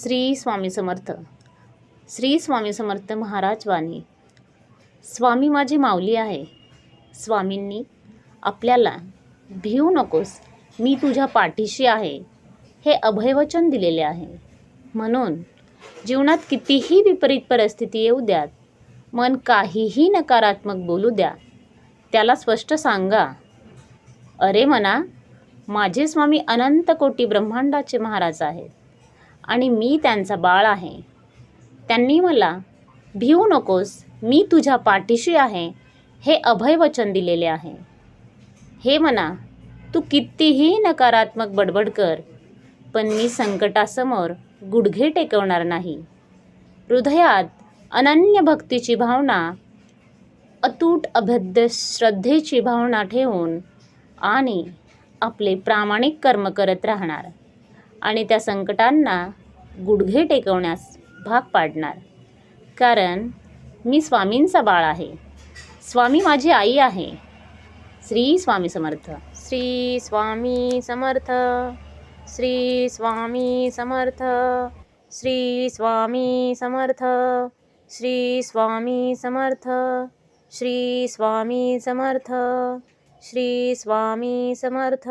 श्री स्वामी समर्थ. श्री स्वामी समर्थ महाराज वाणी. स्वामी माझी माऊली आहे. स्वामींनी आपल्याला भिवू नकोस मी तुझ्या पाठीशी आहे. हे अभयवचन दिलेले आहे. म्हणून जीवनात कितीही विपरीत परिस्थिती येऊ द्यात मन काहीही नकारात्मक बोलू द्या त्याला स्पष्ट सांगा अरे मना माझे स्वामी अनंत कोटी ब्रह्मांडाचे महाराज आहेत. आणि मी त्यांचा बाळ आहे. त्यांनी मला भिवू नकोस मी तुझ्या पाठीशी आहे. हे अभयवचन दिलेले आहे. हे म्हणा तू कितीही नकारात्मक बडबड कर पण मी संकटासमोर गुडघे टेकवणार नाही. हृदयात अनन्य भक्तीची भावना अतूट अभद्य श्रद्धेची भावना ठेवून आणि आपले प्रामाणिक कर्म करत राहणार. आणि त्या संकटांना गुडघे टेकवण्यास भाग पाडणार. कारण मी स्वामींचा बाळ आहे. स्वामी माझी आई आहे. श्री स्वामी समर्थ. श्री स्वामी समर्थ. श्री स्वामी समर्थ. श्री स्वामी समर्थ. श्री स्वामी समर्थ. श्री स्वामी समर्थ. श्री स्वामी समर्थ.